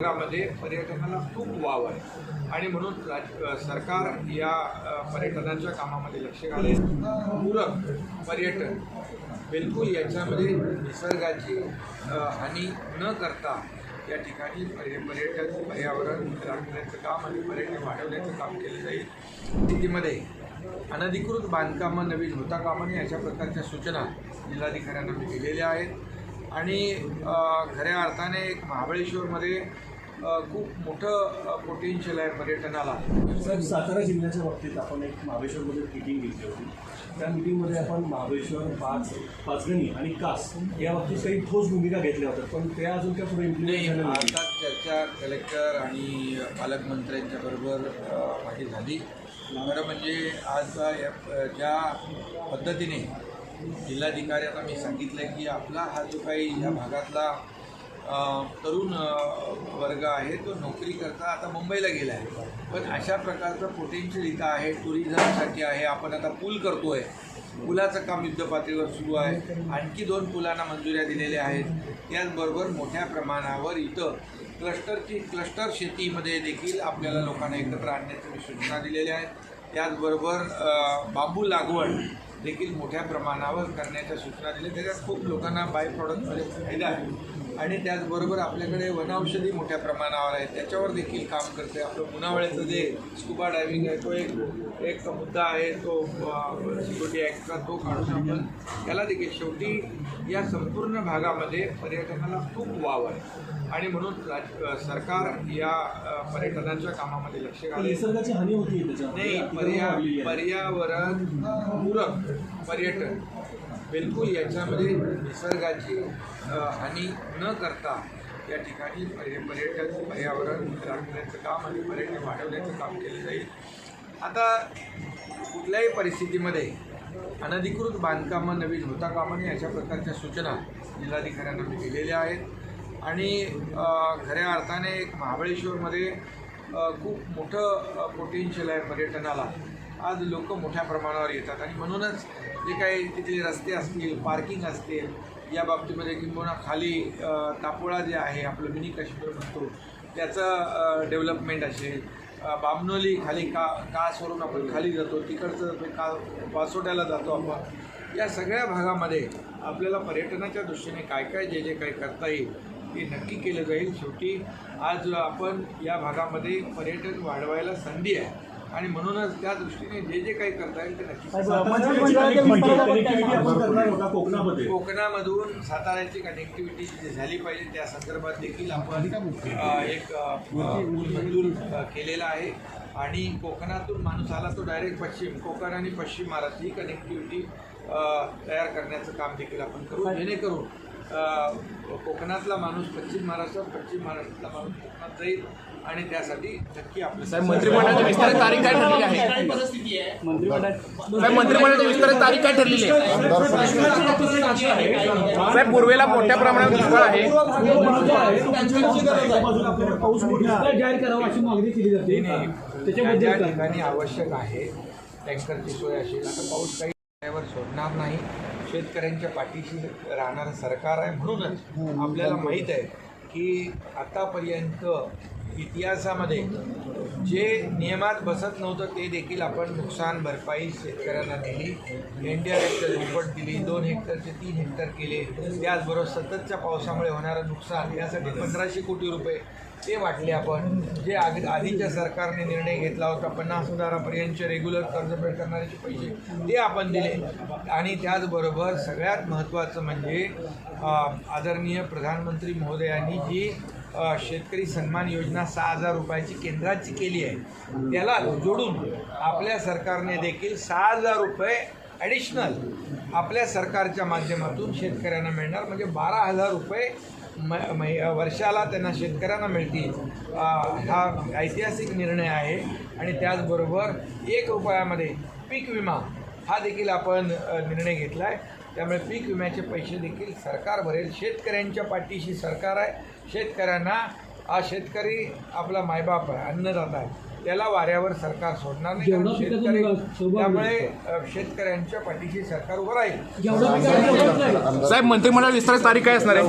शहरामध्ये पर्यटनाला खूप वाव आहे. आणि म्हणून राज सरकार या पर्यटनाच्या कामामध्ये लक्ष घालेल पूरक पर्यटन बिलकुल याच्यामध्ये निसर्गाची हानी न करता या ठिकाणी पर्य पर्यटन पर्यावरण राखण्याचं काम आणि पर्यटन वाढवण्याचं काम केलं जाईल. स्थितीमध्ये अनधिकृत बांधकामं नवीन होता कामाने अशा प्रकारच्या सूचना जिल्हाधिकाऱ्यांना मी दिलेल्या आहेत. आणि खऱ्या अर्थाने एक महाबळेश्वरमध्ये खूप मोठं पोटेन्शियल आहे पर्यटनाला. साहेब सातारा जिल्ह्याच्या बाबतीत आपण एक महाबळेश्वरमध्ये मिटिंग घेतली होती. त्या मिटिंगमध्ये आपण महाबळेश्वर पाच पाचगणी आणि कास या बाबतीत काही ठोस भूमिका घेतल्या होत्या पण त्या अजून काय पुढे इम्प्लिमेंट आता चर्चा कलेक्टर आणि पालकमंत्र्यांच्या बरोबर माझी झाली. खरं म्हणजे आज या ज्या पद्धतीने जिल्हाधिकाऱ्यांना मी सांगितलं की आपला हा जो काही या भागातला तरुण वर्ग आहे तो नोकरी करता आता मुंबईला गेला आहे. पण अशा प्रकारचं पोटेन्शियल इथं आहे टुरिझमसाठी आहे आपण आता पूल करतो आहे पुलाचं काम युद्धपातळीवर सुरू आहे. आणखी दोन पुलांना मंजुऱ्या दिलेल्या आहेत. त्याचबरोबर मोठ्या प्रमाणावर इथं क्लस्टरची क्लस्टर शेतीमध्ये देखील आपल्याला लोकांना एकत्र आणण्याच्या सूचना दिलेल्या आहेत. त्याचबरोबर बांबू लागवड देखील मोठ्या प्रमाणावर करण्याच्या सूचना दिल्या. त्याच्यात खूप लोकांना बाय प्रॉडक्टमध्ये म्हणजे फायदा आहे. आणि त्याचबरोबर आपल्याकडे वनौषधी मोठ्या प्रमाणावर आहे त्याच्यावर देखील काम करते आपलं मुनावळ्याचं जे स्कुबा डायव्हिंग आहे तो एक एक मुद्दा आहे तो सिक्युरिटी ॲक्टचा तो काढून आपण त्याला देखील शेवटी या संपूर्ण भागामध्ये पर्यटनाला खूप वाव आहे. आणि म्हणून राज सरकार या पर्यटनाच्या कामामध्ये लक्ष घालेल निसर्गाची हानी होती नाही पर्या. पर्यावरण पूरक पर्यटन बिलकुल याच्यामध्ये निसर्गाची हानी न करता या ठिकाणी पर्य पर्यटन पर्यावरण राखण्याचं काम आणि पर्यटन वाढवण्याचं काम केलं जाईल. आता कुठल्याही परिस्थितीमध्ये अनधिकृत बांधकामं नवीन होता कामा नये अशा प्रकारच्या सूचना जिल्हाधिकाऱ्यांना मी दिलेल्या आहेत. आणि खऱ्या अर्थाने एक महाबळेश्वरमध्ये खूप मोठं पोटेन्शियल आहे पर्यटनाला. आज लोक मोठ्या प्रमाणावर येतात. आणि म्हणूनच जे काही तिथले रस्ते असतील पार्किंग असतील या बाबतीमध्ये किंबहुना खाली तापोळा जे आहे आपलं मिनी काश्मीर म्हणतो त्याचं डेव्हलपमेंट असेल. बामनोली खाली का कासवरून आपण खाली जातो तिकडचं ते का पासोट्याला जातो आपण. या सगळ्या भागामध्ये आपल्याला पर्यटनाच्या दृष्टीने काय काय जे जे काही करता येईल ते नक्की केलं जाईल. शेवटी आज आपण या भागामध्ये पर्यटन वाढवायला संधी आहे. आणि म्हणूनच त्या दृष्टीने जे जे काही करता येईल ते नक्की होता कोकणामध्ये. कोकणामधून साताऱ्याची कनेक्टिव्हिटी जी झाली पाहिजे त्या संदर्भात देखील आपण एक मंजूर केलेला आहे. आणि कोकणातून माणूस आला तो डायरेक्ट पश्चिम कोकण आणि पश्चिम महाराष्ट्र ही कनेक्टिव्हिटी तयार करण्याचं काम देखील आपण करू. जेणेकरून कोकणातला माणूस पश्चिम महाराष्ट्रात पश्चिम महाराष्ट्रातला माणूस कोकणात जाईल आणि त्यासाठी नक्की आपलं साहेब मंत्रिमंडळाची विस्तारित तारीख काय ठरलेली आहे? साहेब मंत्रिमंडळाची विस्तारित तारीख काय ठरलेली आहे? साहेब पूर्वेला मोठ्या प्रमाणात दुष्काळ आहे. जाहीर करावं अशी मागणी केली जाते ज्या त्याच्याबद्दल ज्या काय? ठिकाणी आवश्यक आहे टँकरची सोय असेल आता पाऊस काही सोडणार नाही. शेतकऱ्यांच्या पाठीशी राहणारं सरकार आहे म्हणूनच आपल्याला माहीत आहे की आतापर्यंत इतिहासामध्ये जे नियमात बसत नव्हतं ते देखील आपण नुकसान भरपाई शेतकऱ्यांना दिली. एन हेक्टर आर दिली दोन हेक्टरचे तीन हेक्टर केले. त्याचबरोबर सततच्या पावसामुळे होणारं नुकसान यासाठी पंधराशे कोटी रुपये ते वाटले आपण. जे आग आधीच्या सरकारने निर्णय घेतला होता पन्नास हजारापर्यंतचे रेग्युलर कर्जफेड करणाऱ्याचे पैसे ते आपण दिले. आणि त्याचबरोबर सगळ्यात महत्त्वाचं म्हणजे आदरणीय प्रधानमंत्री महोदयांनी जी शेतकरी सन्मान योजना सहा हजार रुपयाची केंद्राची केली आहे. त्याला जोडून आपल्या सरकारने देखील सहा हजार रुपये ॲडिशनल आपल्या सरकारच्या माध्यमातून शेतकऱ्यांना मिळणार. म्हणजे बारा हजार रुपये म मै- वर्षाला त्यांना शेतकऱ्यांना मिळतील. हा ऐतिहासिक निर्णय आहे. आणि त्याचबरोबर एक रुपयामध्ये पीक विमा हा देखील आपण निर्णय घेतला आहे त्यामुळे पीक विम्याचे पैसे देखील सरकार भरेल. शेतकऱ्यांच्या पाठीशी सरकार आहे. शेतकऱ्यांना हा शेतकरी आपला मायबाप आहे अन्नदाता आहे. त्याला वाऱ्यावर सरकार सोडणार नाही. कारण शेतकरी त्यामुळे शेतकऱ्यांच्या पाठीशी सरकार उभं राहील. साहेब मंत्रिमंडळ विस्तारित तारीख काय असणार आहे?